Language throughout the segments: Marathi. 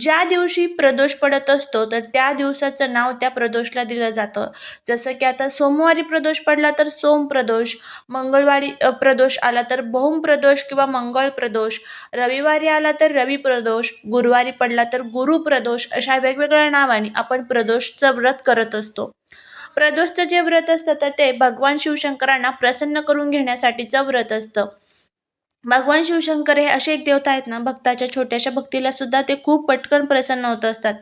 ज्या दिवशी प्रदोष पडत असतो तर त्या दिवसाचं नाव त्या प्रदोषला दिलं जातं. जसं की आता सोमवारी प्रदोष पडला तर सोम प्रदोष मंगळवारी प्रदोष आला तर भौम प्रदोष किंवा मंगळ प्रदोष रविवारी आला तर रवी प्रदोष गुरुवारी पडला तर गुरु प्रदोष अशा वेगवेगळ्या नावाने आपण प्रदोषचं व्रत करत असतो. प्रदोषचं जे व्रत असतं तर ते भगवान शिवशंकरांना प्रसन्न करून घेण्यासाठीचं व्रत असतं. भगवान शिवशंकर हे असे एक देवता आहेत ना भक्ताच्या छोट्याशा भक्तीला सुद्धा ते खूप पटकन प्रसन्न होत असतात.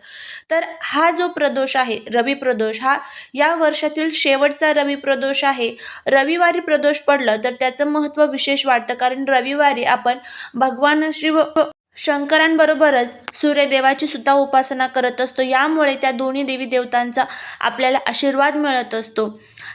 तर हा जो प्रदोष आहे रवी प्रदोष हा या वर्षातील शेवटचा रवी प्रदोष आहे. रविवारी प्रदोष पडलं तर त्याचं महत्त्व विशेष वाटतं कारण रविवारी आपण भगवान शिव शंकरांबरोबरच सूर्यदेवाची सुद्धा उपासना करत असतो. यामुळे त्या दोन्ही देवी देवतांचा आपल्याला आशीर्वाद मिळत असतो.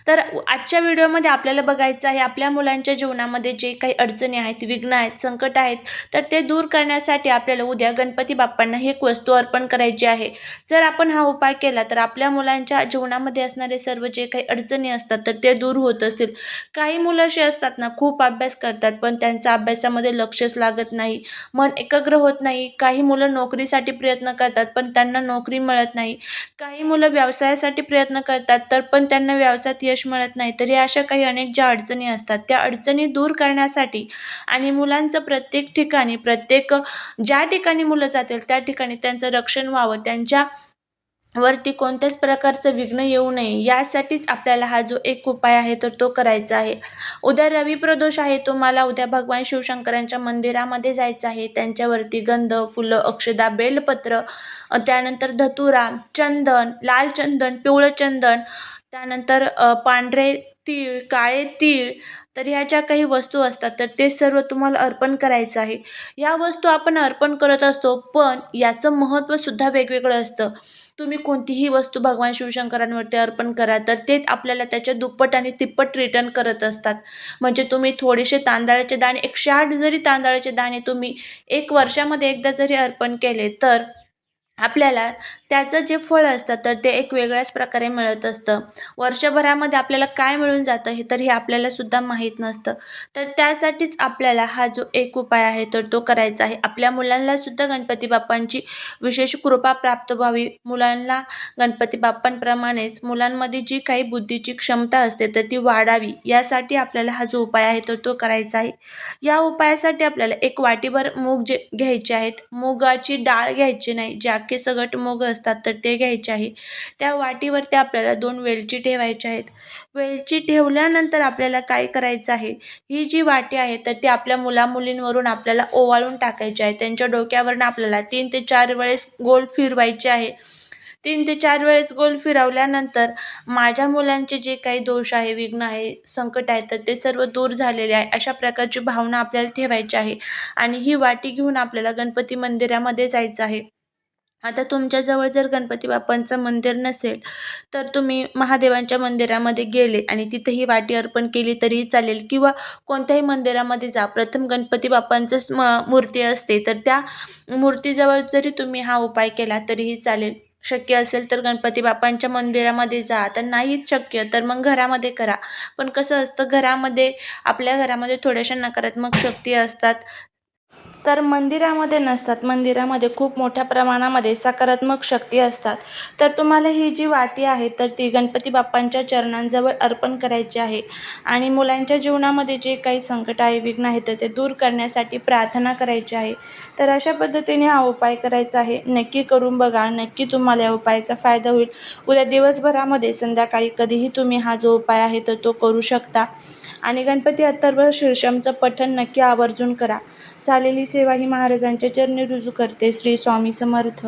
तर आजच्या व्हिडिओमध्ये आपल्याला बघायचं आहे आपल्या मुलांच्या जीवनामध्ये जे काही अडचणी आहेत विघ्न आहेत संकट आहेत तर ते दूर करण्यासाठी आपल्याला उद्या गणपती बाप्पांना ही एक वस्तू अर्पण करायची आहे. जर आपण हा उपाय केला तर आपल्या मुलांच्या जीवनामध्ये असणारे सर्व जे काही अडचणी असतात तर ते दूर होत असतील. काही मुलं अशी असतात ना खूप अभ्यास करतात पण त्यांचा अभ्यासामध्ये लक्षच लागत नाही. मन एकाग्र होत नाही. काही मुलं नोकरीसाठी प्रयत्न करतात पण त्यांना नोकरी मिळत नाही. काही मुलं व्यवसायासाठी प्रयत्न करतात तर पण त्यांना व्यवसायात यश मिळत नाही. तर या अशा काही अनेक ज्या अडचणी असतात त्या अडचणी दूर करण्यासाठी आणि मुलांचं प्रत्येक ठिकाणी प्रत्येक ज्या ठिकाणी मुलं जातील त्या ठिकाणी त्यांचं रक्षण व्हावं. त्यांच्या वरती कोणत्याच प्रकारचं विघ्न येऊ नये. यासाठीच आपल्याला हा जो एक उपाय आहे तर तो करायचा आहे. उद्या रवी प्रदोष आहे तुम्हाला उद्या भगवान शिवशंकरांच्या मंदिरामध्ये जायचं आहे. त्यांच्यावरती गंध फुलं अक्षदा बेलपत्र त्यानंतर धतुरा चंदन लाल चंदन पिवळं चंदन त्यानंतर पांढरे तीळ काळे तीळ तर ह्या ज्या काही वस्तू असतात तर ते सर्व तुम्हाला अर्पण करायचं आहे. या वस्तू आपण अर्पण करत असतो पण याचं महत्त्वसुद्धा वेगवेगळं असतं. तुम्ही कोणतीही वस्तू भगवान शिवशंकरांवरती अर्पण करा तर ते आपल्याला त्याच्या दुप्पट आणि तिप्पट रिटर्न करत असतात. म्हणजे तुम्ही थोडेसे तांदळाचे दाणे एकशे आठ जरी तांदळाचे दाणे तुम्ही एक वर्षामध्ये एकदा जरी अर्पण केले तर आपल्याला त्याचं जे फळ असतं तर ते एक वेगळ्याच प्रकारे मिळत असतं. वर्षभरामध्ये आपल्याला काय मिळून जातं हे तर हे आपल्यालासुद्धा माहीत नसतं. तर त्यासाठीच आपल्याला हा जो एक उपाय आहे तर तो करायचा आहे. आपल्या मुलांनासुद्धा गणपती बाप्पांची विशेष कृपा प्राप्त व्हावी. मुलांना गणपती बाप्पांप्रमाणेच मुलांमध्ये जी काही बुद्धीची क्षमता असते तर ती वाढावी. यासाठी आपल्याला हा जो उपाय आहे तर तो करायचा आहे. या उपायासाठी आपल्याला एक वाटीभर मूग जे घ्यायचे आहेत मुगाची डाळ घ्यायची नाही ज्या अख्खे सगट मोग असतात तर ते घ्यायचे आहे. त्या वाटीवरती आपल्याला दोन वेलची ठेवायच्या आहेत. वेलची ठेवल्यानंतर आपल्याला काय करायचं आहे? ही जी वाटी आहे तर ती आपल्या मुलामुलींवरून आपल्याला ओवाळून टाकायची आहे. त्यांच्या डोक्यावरून आपल्याला तीन ते चार वेळेस गोल फिरवायचे आहे. तीन ते चार वेळेस गोल फिरवल्यानंतर माझ्या मुलांचे जे काही दोष आहे विघ्न आहे संकट आहे तर ते सर्व दूर झालेले आहे. अशा प्रकारची भावना आपल्याला ठेवायची आहे. आणि ही वाटी घेऊन आपल्याला गणपती मंदिरामध्ये जायचं आहे. आता तुमच्याजवळ जर गणपती बाप्पांचं मंदिर नसेल तर तुम्ही महादेवांच्या मंदिरामध्ये गेले आणि तिथेही वाटी अर्पण केली तरीही चालेल. किंवा कोणत्याही मंदिरामध्ये जा. प्रथम गणपती बाप्पांचंच म मूर्ती असते तर त्या मूर्तीजवळ जरी तुम्ही हा उपाय केला तरीही चालेल. शक्य असेल तर गणपती बाप्पांच्या मंदिरामध्ये जा. तर नाहीच शक्य तर मग घरामध्ये करा. पण कसं असतं घरामध्ये आपल्या घरामध्ये थोड्याशा नकारात्मक शक्ती असतात. तर मंदिरामध्ये नसतात. मंदिरामध्ये खूप मोठ्या प्रमाणामध्ये सकारात्मक शक्ती असतात. तर तुम्हाला ही जी वाटी आहे तर ती गणपती बाप्पांच्या चरणांजवळ अर्पण करायची आहे. आणि मुलांच्या जीवनामध्ये जे काही संकट आहे विघ्न आहे तर ते दूर करण्यासाठी प्रार्थना करायची आहे. तर अशा पद्धतीने हा उपाय करायचा आहे. नक्की करून बघा. नक्की तुम्हाला या उपायाचा फायदा होईल. उद्या दिवसभरामध्ये संध्याकाळी कधीही तुम्ही हा जो उपाय आहे तर तो करू शकता. आणि गणपती अथर्व शीर्षमचं पठण नक्की आवर्जून करा. चालेली सेवा ही महाराजांच्या चरणी रुजू करते श्री स्वामी समर्थ.